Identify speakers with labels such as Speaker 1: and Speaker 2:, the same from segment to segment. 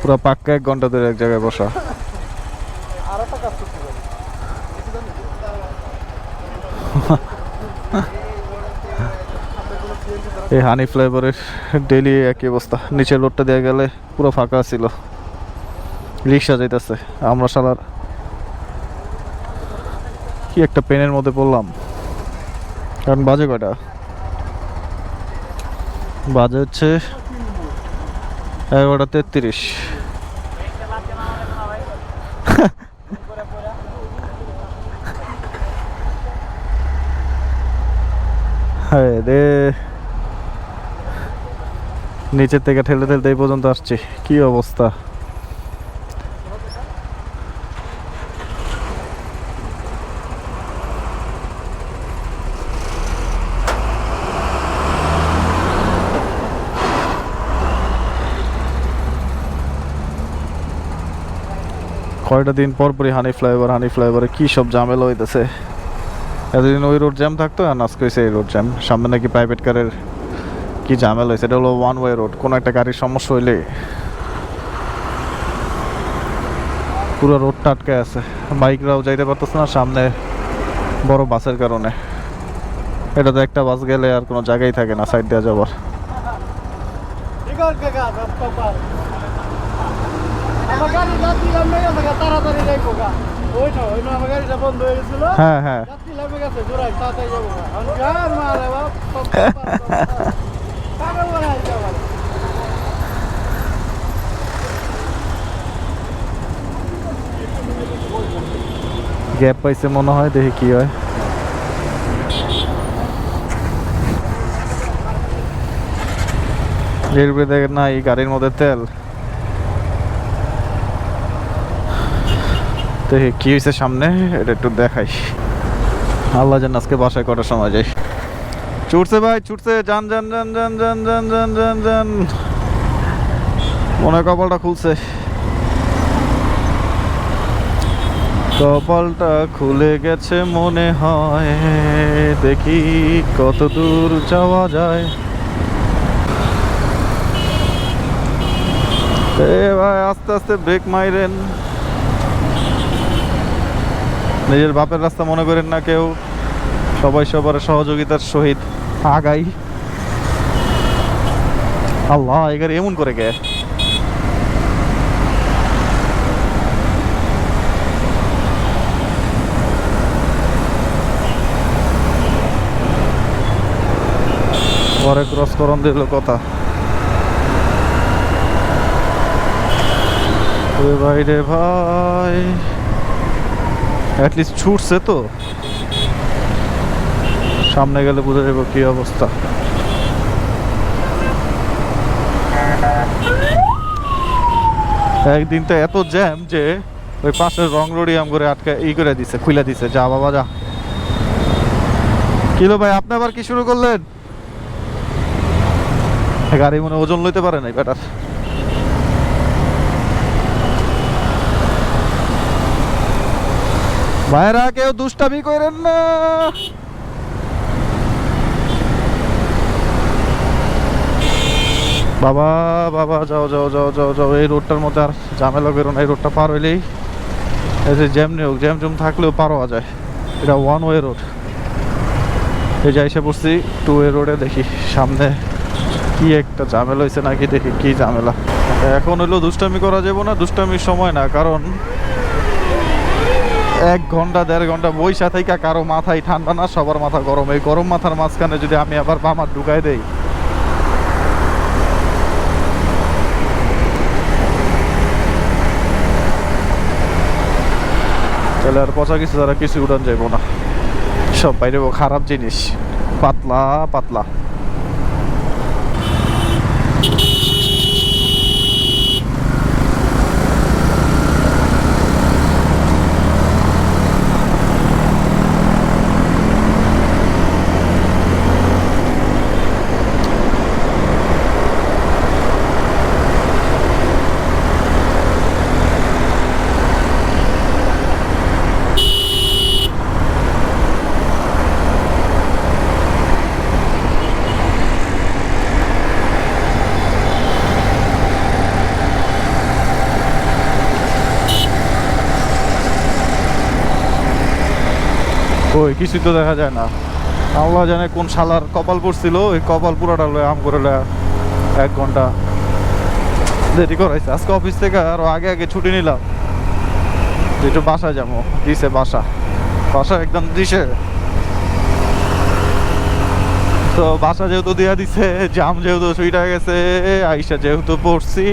Speaker 1: পুরো পাক্কা এক ঘণ্টা ধরে এক জায়গায় বসা। এই হানি ফ্লেভারের ডেলি একই অবস্থা। নিচের লোডটা দেওয়া গেলে পুরো ফাঁকা ছিল। রিক্সা যাইতেছে। আমরা সালার কি একটা পেনের মধ্যে পড়লাম। কারণ বাজে কয়টা? বাজে হচ্ছে এগারোটা তেত্রিশ। রে। নিচের থেকে ঠেলে ঠেলতে এই পর্যন্ত আসছি। কি অবস্থা? কয়টা দিন পর পরই হানি ফ্লাইওভার হানি ফ্লাইওভারে কী সব ঝামেলা হইতেছে? এতদিন ওই রোড জ্যাম থাকতো আর আজকে হয়েছে এই রোড জ্যাম সামনে নাকি প্রাইভেট কারের কি ঝামেলা হয়েছে এটা হলো ওয়ান ওয়ে রোড কোনো একটা গাড়ির সমস্যা হইলে পুরো রোডটা আটকে আছে। বাইকরাও যাইতে পারতেছে না সামনে বড় বাসের কারণে। এটা তো একটা বাস গেলে আর কোনো জায়গায় থাকে না সাইড দেওয়া যাবার
Speaker 2: আমার গাড়ি যাত্রী নামে গেছে গা, তাড়াতাড়ি যাইবো গা। ওই না ওই না আমার গাড়িটা বন্ধ হয়ে গেছিল।
Speaker 1: হ্যাঁ হ্যাঁ।
Speaker 2: যাত্রী নামে গেছে জোরাই তাড়াতাড়ি যাব গা। আমি গান মারে বাপ পাগল বানাই যাবার
Speaker 1: গ্যাপ পাইছে মনে হয় দেখি কি হয়। রেলওয়ে দেখেন না এই গাড়ির মধ্যে তেল। দেখি কি হয়েছে সামনে, এটা একটু দেখাই। আল্লাহ জান আজকে বাসায় কটার সময় যাই। ছুটছে ভাই, ছুটছে, যান যান যান যান যান যান যান যান যান। মনে কপালটা খুলছে। কপালটা খুলে গেছে মনে হয়। দেখি কত দূর যাওয়া যায়। এ ভাই, আস্তে আস্তে ব্রেক মাইরেন। নিজের বাপের রাস্তা মনে করেন না কেউ। সবাই সবার সহযোগিতার সহিত আগাই। আল্লাহ এই গাড়ি এমন করে গে পরে ক্রস করন দিল কথা। ভাই রে ভাই। অ্যাটলিস্ট ছুটছে তো। সামনে গেলে বুঝে যাব কি অবস্থা। একদিন তো এত জ্যাম যে ওই পাশের রং রোডই আম করে আটকে ই করে দিছে খুলে দিছে। যা বাবা, যা। কিলো ভাই, আপনি আবার কি শুরু করলেন? গাড়ি মনে ওজন লইতে পারে নাই বেটার ভাইরা কেউ দুষ্টামি করেন না। বাবা বাবা, যাও যাও যাও যাও যাও। এই রোডটার মধ্যে আর ঝামেলা করো না, এই রোডটা পার হইলেই এই যে জ্যাম নেই জ্যাম জুম থাকলেও পার হওয়া যায়। এটা ওয়ান ওয়ে রোড এই যে এসে পড়ছি টু ওয়ে রোডে দেখি, সামনে কি একটা ঝামেলা হয়েছে নাকি দেখি, কি ঝামেলা। এখন হইল দুষ্টামি করা যাব না, দুষ্টামির সময় না, কারণ এক ঘণ্টা, দেড় ঘণ্টা বইসা থেকে কারও মাথায় ঠান্ডা না, সবার মাথা গরম। এই গরম মাথার মাঝখানে যদি আমি আবার বামার ঢুকাই দেই। তাহলে আর পচা কিছু তারা কিছু উড়ান যাইব না। সব বাইরে খারাপ জিনিস। পাতলা পাতলা। ওই, কিছুই তো দেখা যায় না। আল্লাহ জানে কোন শালার কপাল পড়ছিল, ওই কপাল পুরাটা লয়ে আম করে এক ঘণ্টা দেরি করাইছে। আজকে অফিস থেকে আরও আগে আগে ছুটি নিলাম। একটু বাসা যাব, দিছে বাসা। বাসা একদম দিছে। তো বাসা যেহেতু দিয়া দিছে, জাম যেহেতু সুইটা গেছে, আইসা যেহেতু পড়ছি,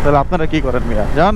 Speaker 1: তাহলে আপনারা কি করেন মিয়া? জান